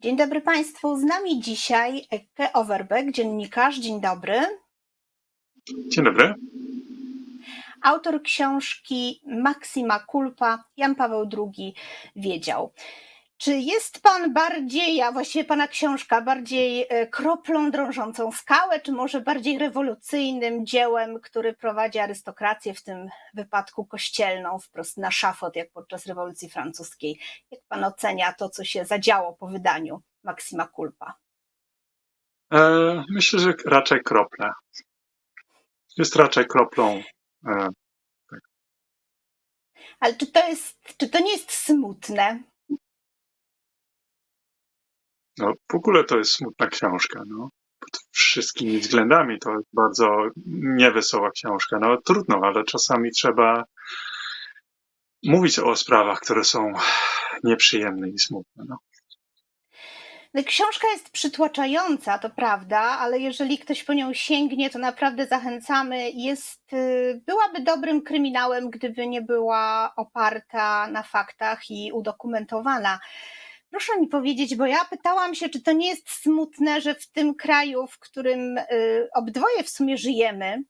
Dzień dobry Państwu. Z nami dzisiaj Eke Overbeck, dziennikarz. Dzień dobry. Dzień dobry. Autor książki Maxima Culpa, Jan Paweł II wiedział. Czy jest Pan bardziej, a właściwie Pana książka, bardziej e, kroplą drążącą skałę, czy może bardziej rewolucyjnym dziełem, który prowadzi arystokrację, w tym wypadku kościelną, wprost na szafot, jak podczas rewolucji francuskiej? Jak Pan ocenia to, co się zadziało po wydaniu Maxima Culpa? E, myślę, że raczej krople. Jest raczej kroplą. E, Ale czy to jest, czy to nie jest smutne? No, w ogóle to jest smutna książka. No. Pod wszystkimi względami to jest bardzo niewesoła książka. No trudno, ale czasami trzeba mówić o sprawach, które są nieprzyjemne i smutne. No. No, Książka jest przytłaczająca, to prawda, ale jeżeli ktoś po nią sięgnie, to naprawdę zachęcamy. Jest, y, byłaby dobrym kryminałem, gdyby nie była oparta na faktach i udokumentowana. Proszę mi powiedzieć, bo ja pytałam się, czy to nie jest smutne, że w tym kraju, w którym y, obydwoje w sumie żyjemy,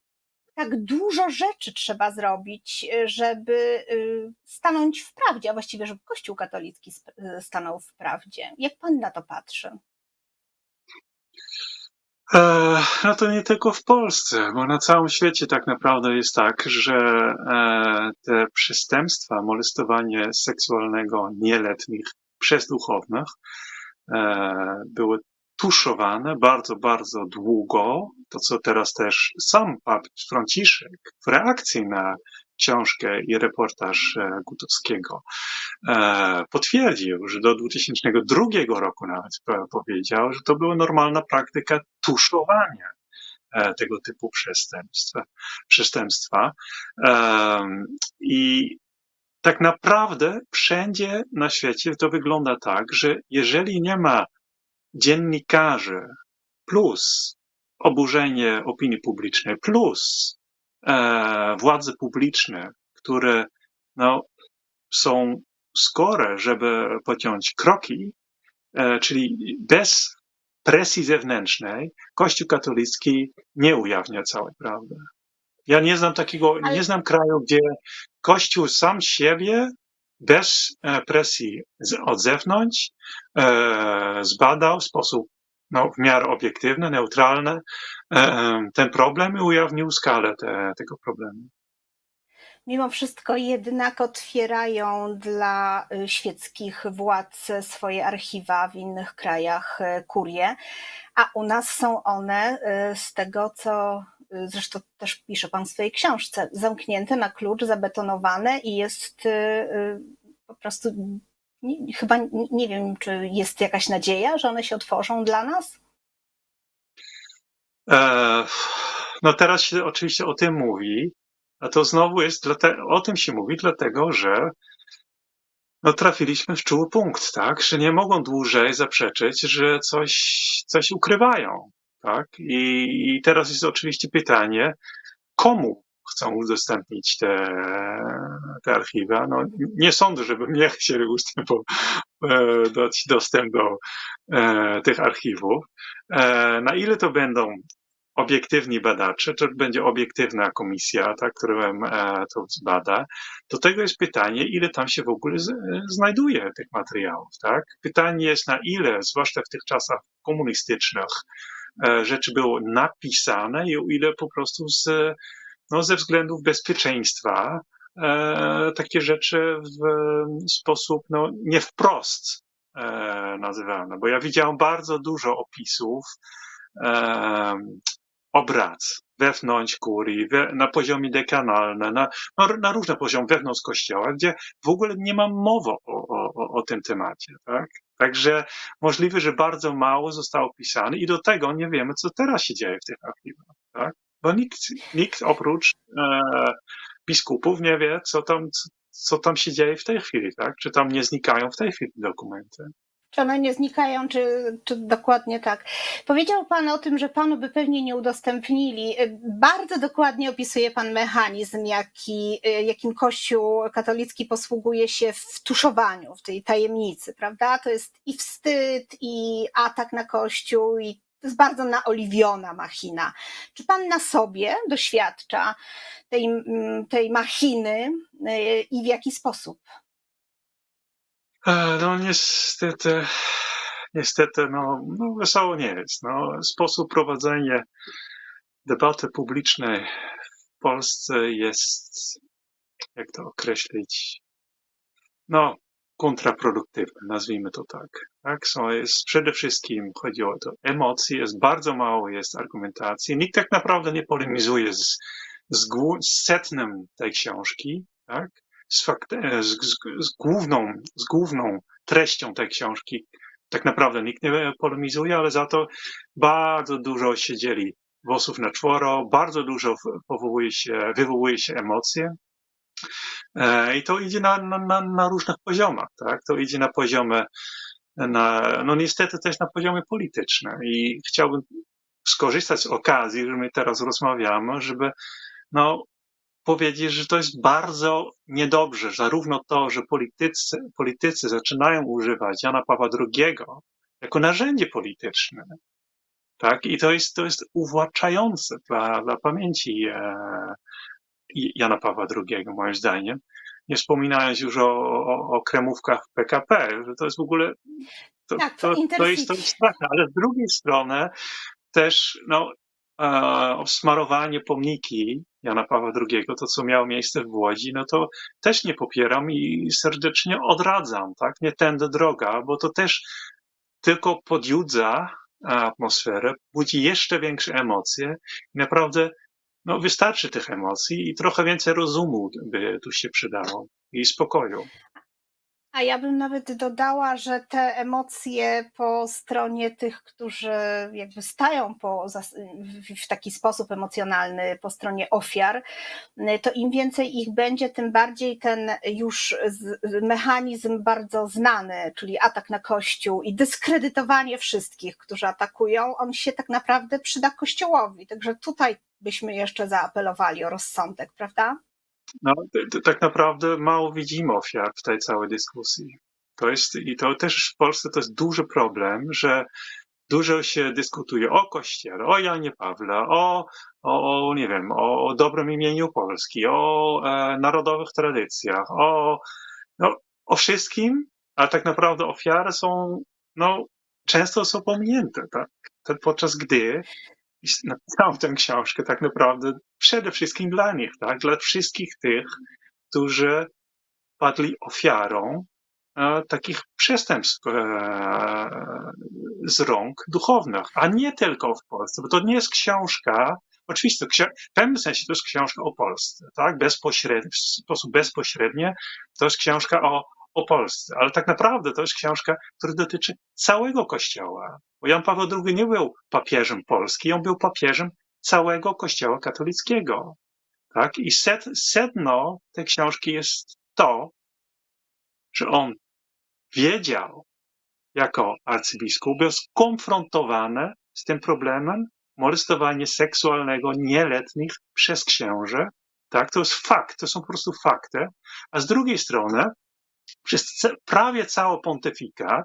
tak dużo rzeczy trzeba zrobić, y, żeby y, stanąć w prawdzie, a właściwie, żeby Kościół katolicki stanął w prawdzie. Jak pan na to patrzy? E, no to nie tylko w Polsce, bo na całym świecie tak naprawdę jest tak, że e, te przestępstwa, molestowanie seksualnego nieletnich przez duchownych e, były tuszowane bardzo, bardzo długo. To, co teraz też sam papież Franciszek w reakcji na książkę i reportaż e, Gutowskiego e, potwierdził, że do 2002 roku nawet po- powiedział, że to była normalna praktyka tuszowania tego typu przestępstwa. przestępstwa. I tak naprawdę wszędzie na świecie to wygląda tak, że jeżeli nie ma dziennikarzy plus oburzenie opinii publicznej plus e, władze publiczne, które no, są skore, żeby podjąć kroki, e, czyli bez presji zewnętrznej, Kościół katolicki nie ujawnia całej prawdy. Ja nie znam takiego, Ale- nie znam kraju, gdzie Kościół sam siebie bez e, presji od zewnątrz e, zbadał w sposób no, w miarę obiektywny, neutralny e, ten problem i ujawnił skalę te, tego problemu. Mimo wszystko jednak otwierają dla y, świeckich władz swoje archiwa w innych krajach y, kurie, a u nas są one y, z tego, co zresztą też pisze pan w swojej książce, zamknięte na klucz, zabetonowane i jest y, y, po prostu nie, chyba nie- wiem, czy jest jakaś nadzieja, że one się otworzą dla nas? E, no teraz się oczywiście o tym mówi, a to znowu jest, o tym się mówi dlatego, że no trafiliśmy w czuły punkt, tak, że nie mogą dłużej zaprzeczyć, że coś, coś ukrywają, tak, i, i teraz jest oczywiście pytanie, komu chcą udostępnić te, te archiwa. No, nie sądzę, żeby mnie chcieli ustępu, e, dać dostęp do e, tych archiwów. E, na ile to będą obiektywni badacze, to będzie obiektywna komisja, tak, która e, to zbada. Do tego jest pytanie, ile tam się w ogóle z, znajduje tych materiałów, tak? Pytanie jest, na ile, zwłaszcza w tych czasach komunistycznych, rzeczy było napisane i o ile po prostu z, no, ze względów bezpieczeństwa e, takie rzeczy w sposób no, nie wprost e, nazywane. Bo ja widziałem bardzo dużo opisów e, obrad wewnątrz kurii, we, na poziomie dekanalnym, na, no, na różne poziomy wewnątrz kościoła, gdzie w ogóle nie ma mowy o, o- o tym temacie. Tak? Także możliwe, że bardzo mało zostało pisane i do tego nie wiemy, co teraz się dzieje w tych archiwach. Tak? Bo nikt, nikt oprócz e, biskupów nie wie, co tam, co tam się dzieje w tej chwili. Tak? Czy tam nie znikają w tej chwili dokumenty. Czy one nie znikają, czy, czy dokładnie tak? Powiedział Pan o tym, że Panu by pewnie nie udostępnili. Bardzo dokładnie opisuje Pan mechanizm, jaki, jakim Kościół katolicki posługuje się w tuszowaniu, w tej tajemnicy, prawda? To jest i wstyd, i atak na Kościół, i to jest bardzo naoliwiona machina. Czy Pan na sobie doświadcza tej, tej machiny y, i w jaki sposób? E, No niestety, niestety, no, no wesoło nie jest. No, sposób prowadzenia debaty publicznej w Polsce jest, jak to określić, no, kontraproduktywny, nazwijmy to tak. tak? So jest, przede wszystkim chodzi o to emocje, jest bardzo mało jest argumentacji. Nikt tak naprawdę nie polemizuje z, z, z tej książki, tak? Z, fakt, e, z, z, główną, z główną treścią tej książki. Tak naprawdę nikt nie polemizuje, ale za to bardzo dużo się dzieli włosów na czworo, bardzo dużo powołuje się, wywołuje się emocje. E, I to idzie na, na, na, na różnych poziomach, tak? To idzie na poziomie, na, no niestety też na poziomie politycznym. I chciałbym skorzystać z okazji, że my teraz rozmawiamy, żeby no, powiedzieć, że to jest bardzo niedobrze, zarówno to, że politycy, politycy zaczynają używać Jana Pawła II jako narzędzie polityczne, tak? I to jest, to jest uwłaczające dla, dla pamięci e, Jana Pawła II, moim zdaniem. Nie wspominając już o, o, o kremówkach PKP, że to jest w ogóle. To, Tak, to, to, jest, to jest straszne, ale z drugiej strony też no, e, smarowanie pomniki Jana Pawła II, to co miało miejsce w Łodzi, no to też nie popieram i serdecznie odradzam, tak? Nie tędy droga, bo to też tylko podjudza atmosferę, budzi jeszcze większe emocje i naprawdę no, wystarczy tych emocji i trochę więcej rozumu by tu się przydało i spokoju. A ja bym nawet dodała, że te emocje po stronie tych, którzy jakby stają po, w- taki sposób emocjonalny po stronie ofiar, to im więcej ich będzie, tym bardziej ten już mechanizm bardzo znany, czyli atak na Kościół i dyskredytowanie wszystkich, którzy atakują, on się tak naprawdę przyda Kościołowi. Także tutaj byśmy jeszcze zaapelowali o rozsądek, prawda? No, tak naprawdę mało widzimy ofiar w tej całej dyskusji. To jest, i to też w Polsce to jest duży problem, że dużo się dyskutuje o Kościele, o Janie Pawle, o, o, nie wiem, o dobrym imieniu Polski, o e, narodowych tradycjach, o, no, o wszystkim, a tak naprawdę ofiary są, no, często są pominięte, tak? Podczas gdy napisałem tę książkę tak naprawdę przede wszystkim dla nich, tak? Dla wszystkich tych, którzy padli ofiarą e, takich przestępstw e, z rąk duchownych, a nie tylko w Polsce, bo to nie jest książka, oczywiście w pewnym sensie to jest książka o Polsce, tak? Bezpośredni, w sposób bezpośredni to jest książka o, o Polsce, ale tak naprawdę to jest książka, która dotyczy całego Kościoła, bo Jan Paweł II nie był papieżem Polski, on był papieżem całego Kościoła katolickiego. Tak? I sed, sedno tej książki jest to, że on wiedział, jako arcybiskup, był skonfrontowany z tym problemem molestowania seksualnego nieletnich przez księży. Tak, to jest fakt, to są po prostu fakty. A z drugiej strony, przez prawie cały pontyfikat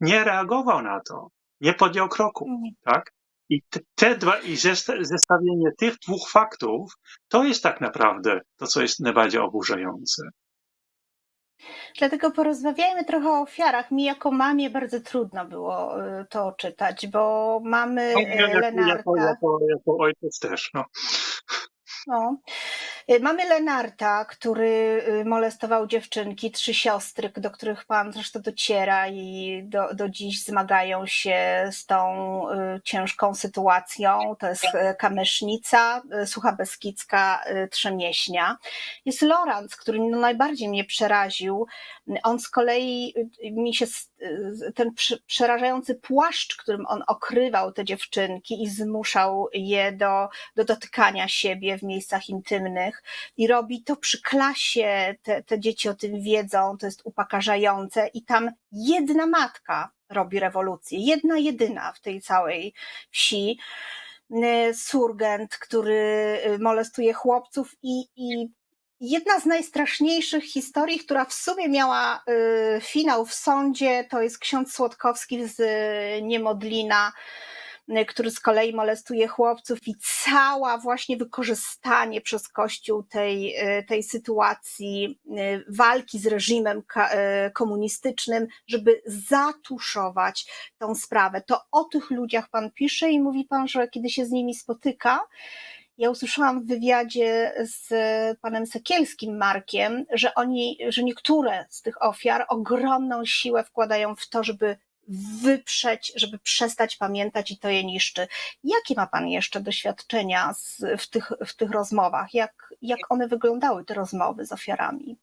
nie reagował na to, nie podjął kroku. Tak? I te, dwa, i zesta- zestawienie tych dwóch faktów, to jest tak naprawdę to, co jest najbardziej oburzające. Dlatego porozmawiajmy trochę o ofiarach. Mi jako mamie bardzo trudno było y, to czytać, bo mamy No, ja jako, Lenarta. jako, jako, jako ojciec też. No. No. Y, Mamy Lenarta, który y, molestował dziewczynki, trzy siostry, do których pan zresztą dociera i do, do dziś zmagają się z tą y, ciężką sytuacją. To jest Kamysznica, Sucha Beskidzka, Trzemieśnia. Jest Lorenz, który no najbardziej mnie przeraził. On z kolei mi się ten przerażający płaszcz, którym on okrywał te dziewczynki i zmuszał je do, do dotykania siebie w miejscach intymnych. I robi to przy klasie, te, te dzieci o tym wiedzą, to jest upokarzające. I tam jedna matka robi rewolucję, jedna jedyna w tej całej wsi. Y, Surgent, który y, molestuje chłopców i, i Jedna z najstraszniejszych historii, która w sumie miała y, finał w sądzie, to jest ksiądz Słodkowski z y, Niemodlina, który z kolei molestuje chłopców i cała właśnie wykorzystanie przez Kościół tej, y, tej sytuacji y, walki z reżimem y, komunistycznym, żeby zatuszować tą sprawę. To o tych ludziach pan pisze i mówi pan, że kiedy się z nimi spotyka, ja usłyszałam w wywiadzie z panem Sekielskim Markiem, że oni, że niektóre z tych ofiar ogromną siłę wkładają w to, żeby wyprzeć, żeby przestać pamiętać i to je niszczy. Jakie ma pan jeszcze doświadczenia z, w, tych, w tych rozmowach? Jak, jak one wyglądały, te rozmowy z ofiarami?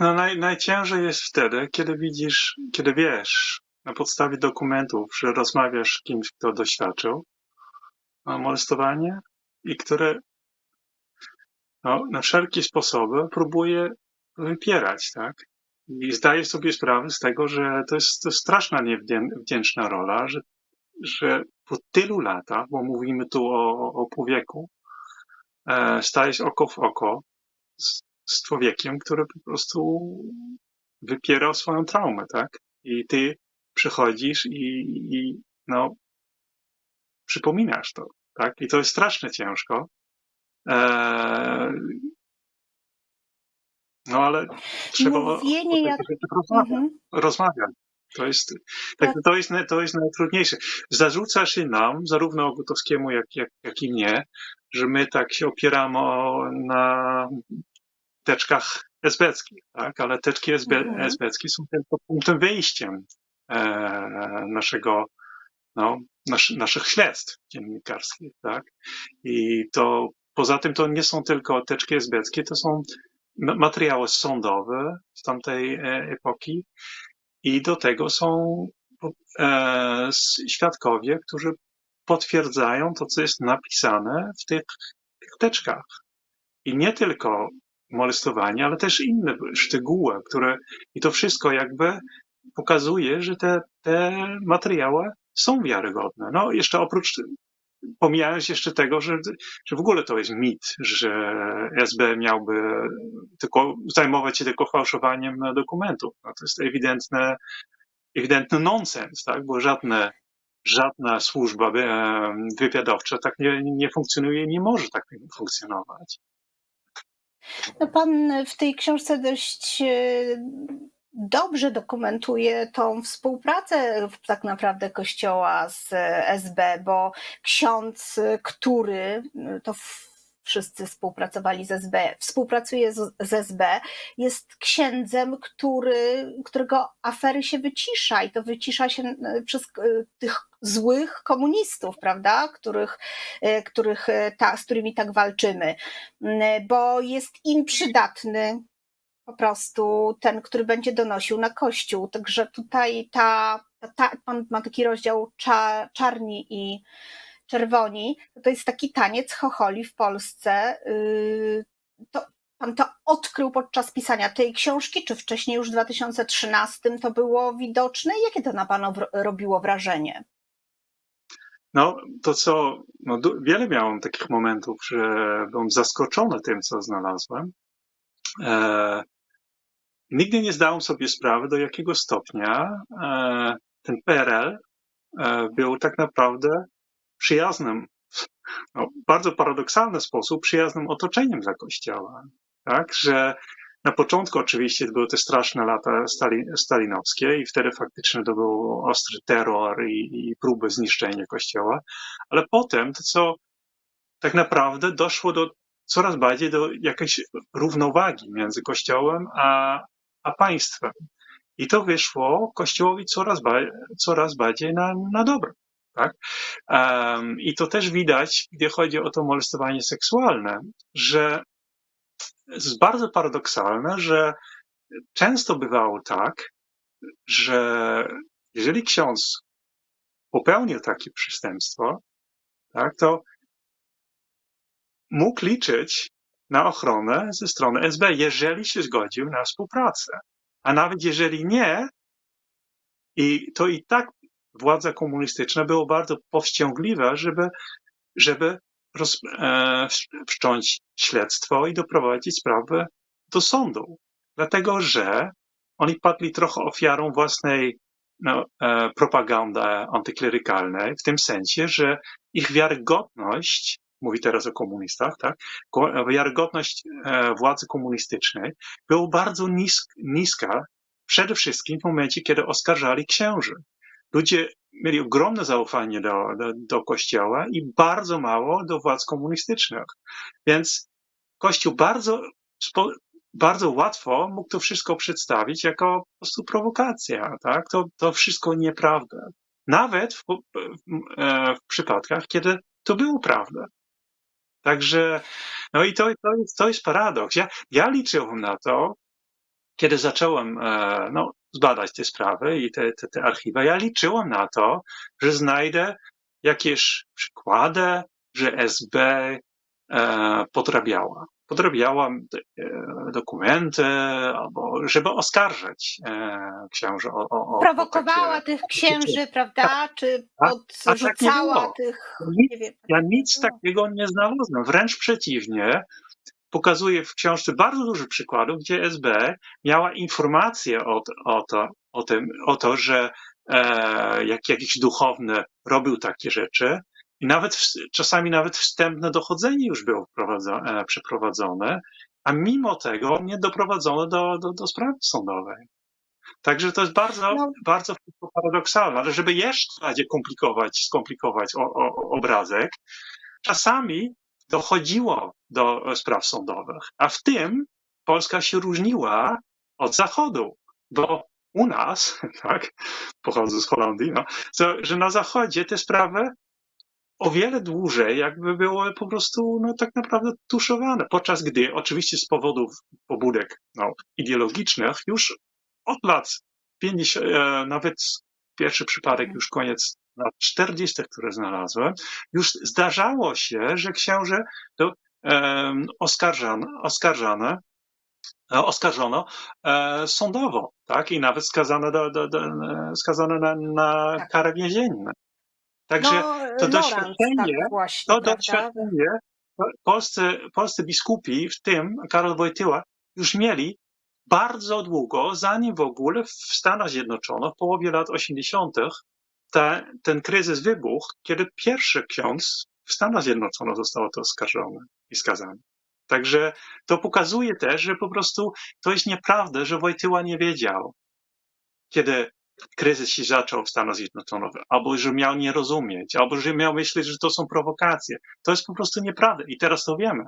No naj, najciężej jest wtedy, kiedy widzisz, kiedy wiesz na podstawie dokumentów, że rozmawiasz z kimś, kto doświadczył e, molestowania i który no, na wszelkie sposoby próbuje wypierać, tak? I zdaję sobie sprawę z tego, że to jest, to jest straszna niewdzięczna rola, że, że po tylu latach, bo mówimy tu o, o pół wieku, e, stajesz oko w oko z, z człowiekiem, który po prostu wypierał swoją traumę, tak? I ty przychodzisz i, i no, przypominasz to, tak? I to jest strasznie ciężko. Eee, no ale trzeba Mówienie jak- rozmawiać. Mhm. rozmawiać. To jest, tak, Tak. to, jest, to jest najtrudniejsze. Zarzuca się nam, zarówno Gutowskiemu, jak, jak, jak i mnie, że my tak się opieramy o, na teczkach esbeckich, tak? ale teczki esbe, Mhm. esbeckie są tylko punktem wyjściem e, naszego, no, nasz, naszych śledztw dziennikarskich. Tak? I to poza tym to nie są tylko teczki esbeckie, to są materiały sądowe z tamtej e, epoki i do tego są e, świadkowie, którzy potwierdzają to, co jest napisane w tych, tych teczkach. I nie tylko molestowanie, ale też inne szczegóły, które i to wszystko jakby pokazuje, że te, te materiały są wiarygodne. No jeszcze oprócz, pomijając jeszcze tego, że, że w ogóle to jest mit, że SB miałby tylko zajmować się tylko fałszowaniem dokumentów. No to jest ewidentne, ewidentny nonsens, tak? Bo żadne, żadna służba e, wywiadowcza tak nie, nie funkcjonuje nie może tak funkcjonować. No pan w tej książce dość e, dobrze dokumentuje tą współpracę tak naprawdę Kościoła z SB, bo ksiądz, który to wszyscy współpracowali z SB, współpracuje z, SB, jest księdzem, który, którego afery się wycisza i to wycisza się e, przez e, tych złych komunistów, prawda, których, e, których ta, z którymi tak walczymy, bo jest im przydatny po prostu ten, który będzie donosił na kościół. Także tutaj ta, ta, ta pan ma taki rozdział cza, czarni i czerwoni. To jest taki taniec chocholi w Polsce. Yy, To, pan to odkrył podczas pisania tej książki, czy wcześniej już w 2013 to było widoczne? Jakie to na panu wr- robiło wrażenie? No, to co, no, wiele miałem takich momentów, że byłem zaskoczony tym, co znalazłem. E, nigdy nie zdałem sobie sprawy, do jakiego stopnia e, ten PRL e, był tak naprawdę przyjaznym, no, bardzo paradoksalny sposób przyjaznym otoczeniem dla Kościoła. Tak, że na początku oczywiście były te straszne lata stali, stalinowskie i wtedy faktycznie to był ostry terror i, i próby zniszczenia Kościoła, ale potem to, co tak naprawdę doszło do coraz bardziej do jakiejś równowagi między Kościołem a, a państwem. I to wyszło Kościołowi coraz, coraz bardziej na, na dobre. Tak? Um, I to też widać, gdy chodzi o to molestowanie seksualne, że jest bardzo paradoksalne, że często bywało tak, że jeżeli ksiądz popełnił takie przestępstwo, tak, to mógł liczyć na ochronę ze strony SB, jeżeli się zgodził na współpracę. A nawet jeżeli nie, i to i tak władza komunistyczna była bardzo powściągliwa, żeby, żeby roz, e, wszcząć śledztwo i doprowadzić sprawę do sądu. Dlatego, że oni padli trochę ofiarą własnej no, e, propagandy antyklerykalnej, w tym sensie, że ich wiarygodność, mówi teraz o komunistach, tak, wiarygodność e, władzy komunistycznej była bardzo nisk, niska, przede wszystkim w momencie, kiedy oskarżali księży. Ludzie mieli ogromne zaufanie do, do, do Kościoła i bardzo mało do władz komunistycznych. Więc Kościół bardzo, bardzo łatwo mógł to wszystko przedstawić jako po prostu prowokacja. Tak? To, to wszystko nieprawda. Nawet w, w, e, w przypadkach, kiedy to było prawda. Także, no i to, to, jest, to jest paradoks. Ja, ja liczyłem na to, kiedy zacząłem e, no, zbadać te sprawy i te, te, te archiwa, ja liczyłem na to, że znajdę jakieś przykłady, że SB e, podrabiała. Podrabiała e, dokumenty, albo żeby oskarżać e, księży o, o, o Prowokowała takie... tych księży, prawda? Czy tak podrzucała było. tych. Nie wiem. Ja nic No. takiego nie znalazłem. Wręcz przeciwnie, pokazuje w książce bardzo dużo przykładów, gdzie SB miała informacje o, o, to, o, tym, o to, że e, jak jakiś duchowny robił takie rzeczy i nawet czasami nawet wstępne dochodzenie już było e, przeprowadzone, a mimo tego nie doprowadzono do, do, do sprawy sądowej. Także to jest bardzo, No. bardzo paradoksalne, ale żeby jeszcze bardziej komplikować, skomplikować o, o, obrazek, czasami dochodziło do spraw sądowych, a w tym Polska się różniła od Zachodu, bo u nas, tak, pochodzę z Holandii, no, że na Zachodzie te sprawy o wiele dłużej jakby były po prostu no, tak naprawdę tuszowane, podczas gdy oczywiście z powodów pobudek no, ideologicznych już od lat 50, e, nawet pierwszy przypadek Mhm. już koniec lat 40., które znalazłem, już zdarzało się, że księże to oskarżano, oskarżane, e, oskarżono e, sądowo, tak, i nawet skazano, do, do, do, e, skazano na, na Tak. karę więzienną. Także no, to Lorenz, doświadczenie, tak właśnie, to prawda? doświadczenie po- polscy, polscy biskupi, w tym Karol Wojtyła, już mieli bardzo długo, zanim w ogóle w Stanach Zjednoczonych w połowie lat 80. Te, ten kryzys wybuchł, kiedy pierwszy ksiądz w Stanach Zjednoczonych został to oskarżony i skazany. Także to pokazuje też, że po prostu to jest nieprawda, że Wojtyła nie wiedział, kiedy kryzys się zaczął w Stanach Zjednoczonych, albo że miał nie rozumieć, albo że miał myśleć, że to są prowokacje. To jest po prostu nieprawda i teraz to wiemy.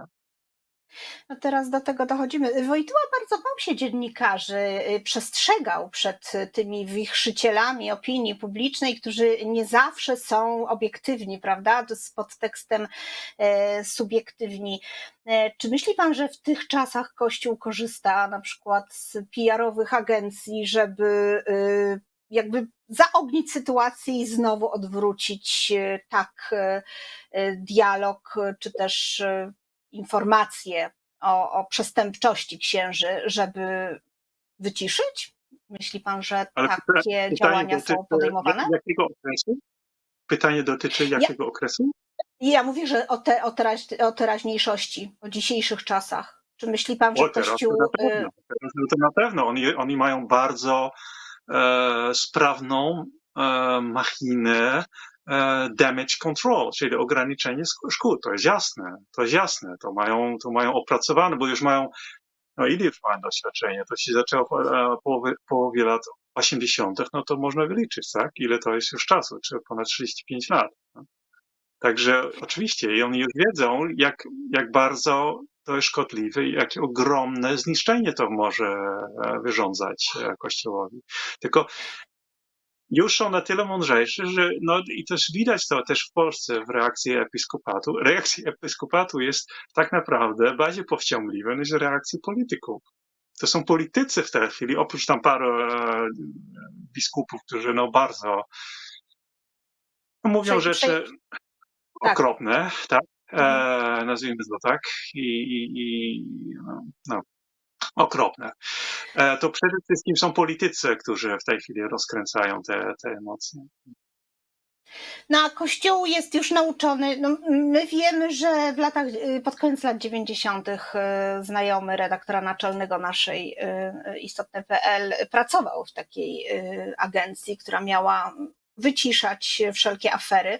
No teraz do tego dochodzimy. Wojtyła bardzo bał się dziennikarzy, y, przestrzegał przed tymi wichrzycielami opinii publicznej, którzy nie zawsze są obiektywni, prawda? Z podtekstem e, subiektywni. E, czy myśli pan, że w tych czasach Kościół korzysta na przykład z PR-owych agencji, żeby y, jakby zaognić sytuację i znowu odwrócić y, tak y, y, dialog, czy też informacje o, o przestępczości księży, żeby wyciszyć? Myśli pan, że Ale takie pytanie działania dotyczy są podejmowane? jak- Jakiego okresu? Pytanie dotyczy jakiego okresu? I ja mówię, że o, te, o, teraź, o teraźniejszości, o dzisiejszych czasach. Czy myśli pan, że O, teraz to Kościół. na y, pewno. Teraz to na pewno. Oni, oni mają bardzo e, sprawną e, machinę e, damage control, czyli ograniczenie szkód. To jest jasne. To jest jasne. To mają, to mają opracowane, bo już mają, no ile już mają doświadczenie. To się zaczęło e, połowie, połowie lat 80., no to można wyliczyć, tak? Ile to jest już czasu, czy ponad 35 lat. No. Także oczywiście, i oni już wiedzą, jak, jak bardzo to jest szkodliwe i jakie ogromne zniszczenie to może e, wyrządzać e, Kościołowi. Tylko już są na tyle mądrzejsi, że no i też widać to też w Polsce w reakcji episkopatu. Reakcja episkopatu jest tak naprawdę bardziej powściągliwa niż reakcji polityków. to są politycy w tej chwili, oprócz tam paru e, biskupów, którzy no bardzo mówią Prze- rzeczy tak. okropne, tak? E, Mhm. nazwijmy to tak. I, i, i no, no, okropne. E, to przede wszystkim są politycy, którzy w tej chwili rozkręcają te, te emocje. No a Kościół jest już nauczony. No, my wiemy, że w latach, y, pod koniec lat 90. y, znajomy redaktora naczelnego naszej y, istotne.pl pracował w takiej agencji, która miała wyciszać wszelkie afery.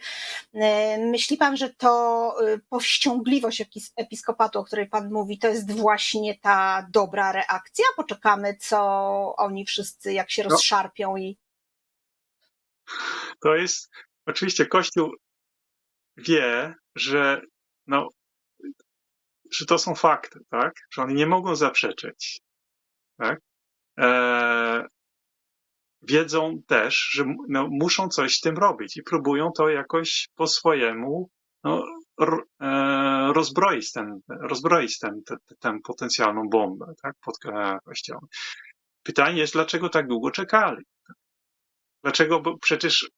Y, Myśli pan, że to y, powściągliwość epis- episkopatu, o której pan mówi, to jest właśnie ta dobra reakcja? Poczekamy, co oni wszyscy, jak się No. rozszarpią i To jest, oczywiście Kościół wie, że no, że to są fakty, tak? Że oni nie mogą zaprzeczyć, tak? E, wiedzą też, że no, muszą coś z tym robić i próbują to jakoś po swojemu no, e, rozbroić ten, rozbroić ten, ten, ten potencjalną bombę, tak? Pod e, kościołem. Pytanie jest, dlaczego tak długo czekali? Dlaczego? Bo przecież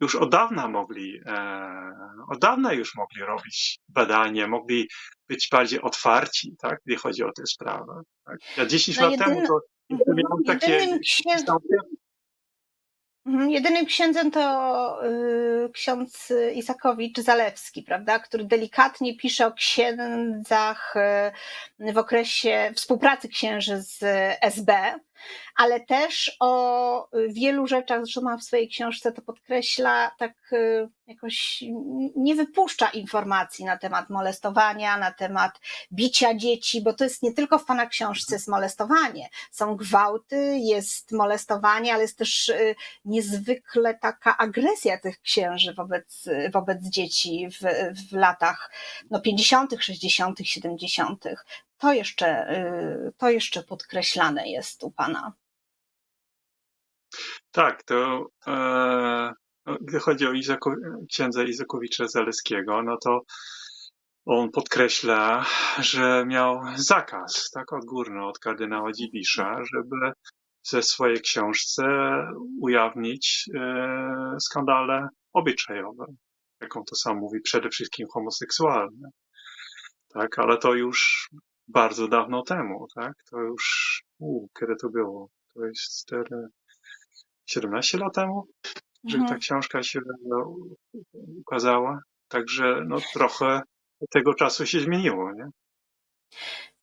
już od dawna mogli, e, od dawna już mogli robić badania, mogli być bardziej otwarci, tak, jeśli chodzi o tę sprawę. Tak. Ja 10 No lat temu jedyny- to jeszcze miałem takie. Mhm, Jedynym księdzem to y, ksiądz Isakowicz Zalewski, prawda, który delikatnie pisze o księdzach y, w okresie współpracy księży z SB, ale też o wielu rzeczach, zresztą ma w swojej książce to podkreśla, tak y, jakoś nie wypuszcza informacji na temat molestowania, na temat bicia dzieci, bo to jest nie tylko w pana książce jest molestowanie, są gwałty, jest molestowanie, ale jest też y, niezwykle taka agresja tych księży wobec, wobec dzieci w, w latach no, 50., 60., 70. To jeszcze, y, to jeszcze podkreślane jest u pana. Tak, to e, no, gdy chodzi o Izako, księdza Izakowicza Zaleskiego, no to on podkreśla, że miał zakaz, tak odgórny od kardynała Dziwisza, żeby ze swojej książce ujawnić e, skandale obyczajowe, jak on to sam mówi, przede wszystkim homoseksualne. Tak, ale to już bardzo dawno temu, tak? To już, u, kiedy to było? To jest 4, 17 lat temu, że Mhm. ta książka się no, ukazała. Także no, trochę tego czasu się zmieniło, nie?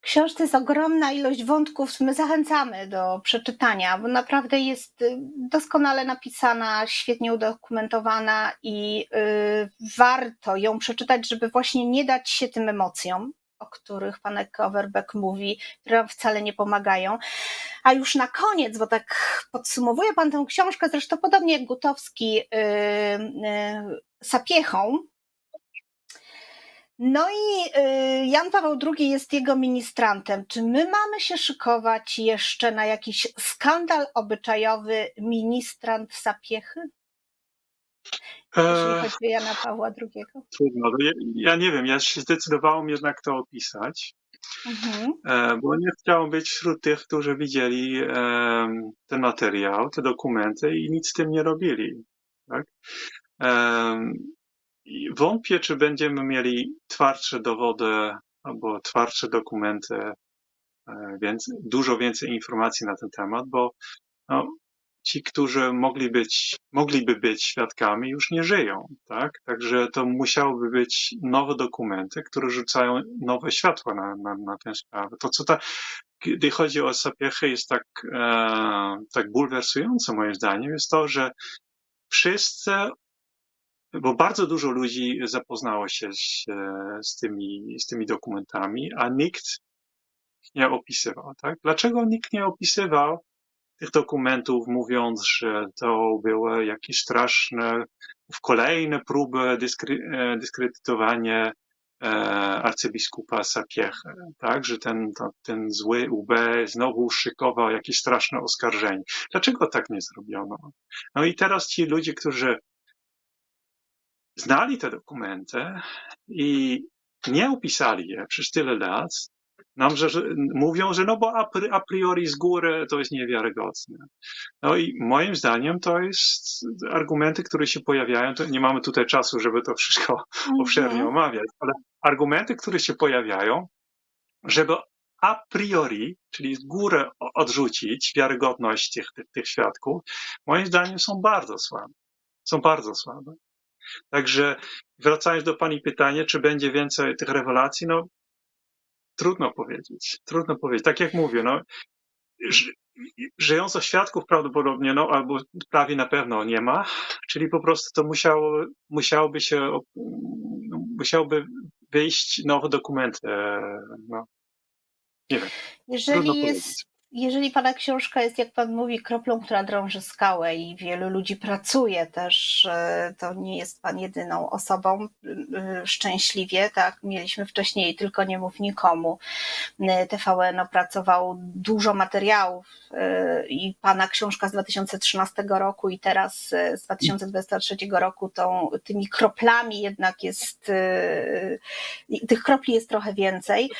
W książce jest ogromna ilość wątków. My zachęcamy do przeczytania, bo naprawdę jest y, doskonale napisana, świetnie udokumentowana i y, warto ją przeczytać, żeby właśnie nie dać się tym emocjom, o których pan Overbeck mówi, które nam wcale nie pomagają. A już na koniec, bo tak podsumowuje pan tę książkę, zresztą podobnie jak Gutowski, y, y, sapiechą, no i y, Jan Paweł II jest jego ministrantem. Czy my mamy się szykować jeszcze na jakiś skandal obyczajowy ministrant Sapiechy, jeśli E, chodzi o Jana Pawła II? trudno. No, Ja, ja nie wiem, ja się zdecydowałem jednak to opisać, Mhm. e, bo nie chciałem być wśród tych, którzy widzieli em, ten materiał, te dokumenty i nic z tym nie robili. Tak? Wątpię, czy będziemy mieli twardsze dowody albo twardsze dokumenty, e, więcej, dużo więcej informacji na ten temat, bo no, ci, którzy mogli być, mogliby być świadkami, już nie żyją, tak? Także to musiałyby być nowe dokumenty, które rzucają nowe światło na, na, na tę sprawę. To, co ta, gdy chodzi o Sapiechy, jest tak, e, tak bulwersujące moim zdaniem, jest to, że wszyscy, bo bardzo dużo ludzi zapoznało się z, z, tymi, z tymi dokumentami, a nikt nie opisywał, tak? Dlaczego nikt nie opisywał tych dokumentów, mówiąc, że to były jakieś straszne, kolejne próby dyskry, e, dyskredytowania e, arcybiskupa Sapiechy, tak, że ten, to, ten zły UB znowu szykował jakieś straszne oskarżenie. Dlaczego tak nie zrobiono? No i teraz ci ludzie, którzy znali te dokumenty i nie opisali je przez tyle lat, nam że, że mówią, że no bo a, pri- a priori z góry to jest niewiarygodne. No i moim zdaniem to jest argumenty, które się pojawiają, to nie mamy tutaj czasu, żeby to wszystko obszernie Mhm. omawiać, ale argumenty, które się pojawiają, żeby a priori, czyli z góry odrzucić wiarygodność tych, tych, tych świadków, moim zdaniem są bardzo słabe. Są bardzo słabe. Także wracając do Pani pytania, czy będzie więcej tych rewelacji, no trudno powiedzieć. Trudno powiedzieć. Tak jak mówię, no, ży- żyjących świadków prawdopodobnie, no, albo prawie na pewno nie ma, czyli po prostu to musiało, musiałoby się, no, musiałby wyjść nowe dokumenty. e, No, nie wiem. Trudno Jeżeli powiedzieć. jest, jeżeli pana książka jest, jak pan mówi, kroplą, która drąży skałę i wielu ludzi pracuje też, e, to nie jest pan jedyną osobą e, szczęśliwie, tak, mieliśmy wcześniej tylko nie mów nikomu. E, TVN opracował dużo materiałów i pana książka z 2013 roku i teraz z 2023 roku tą, tymi kroplami jednak jest, tych kropli jest trochę więcej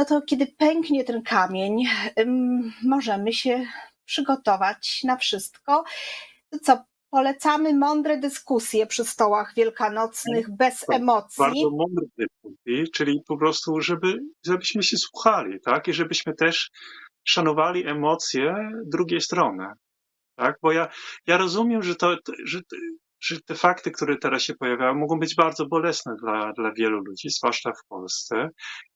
no to kiedy pęknie ten kamień, możemy się przygotować na wszystko. Co, polecamy mądre dyskusje przy stołach wielkanocnych bez Tak, emocji. Bardzo mądry dyskusji, czyli po prostu, żeby, żebyśmy się słuchali, tak? I żebyśmy też szanowali emocje drugiej strony, tak? Bo ja, ja rozumiem, że to, że, że te fakty, które teraz się pojawiają, mogą być bardzo bolesne dla, dla wielu ludzi, zwłaszcza w Polsce.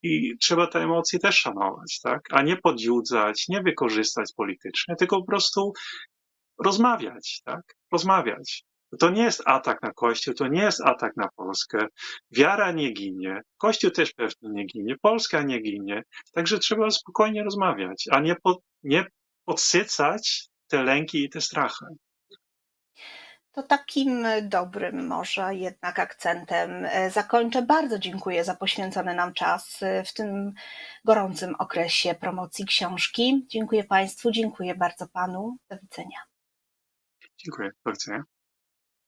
I trzeba te emocje też szanować, tak? A nie podjudzać, nie wykorzystać politycznie, tylko po prostu rozmawiać, tak? Rozmawiać. To nie jest atak na Kościół, to nie jest atak na Polskę. Wiara nie ginie, Kościół też pewnie nie ginie, Polska nie ginie. Także trzeba spokojnie rozmawiać, a nie, po, nie podsycać te lęki i te strachy. To takim dobrym może jednak akcentem e, zakończę. Bardzo dziękuję za poświęcony nam czas e, w tym gorącym okresie promocji książki. Dziękuję Państwu, dziękuję bardzo Panu. Do widzenia. Dziękuję. Do widzenia.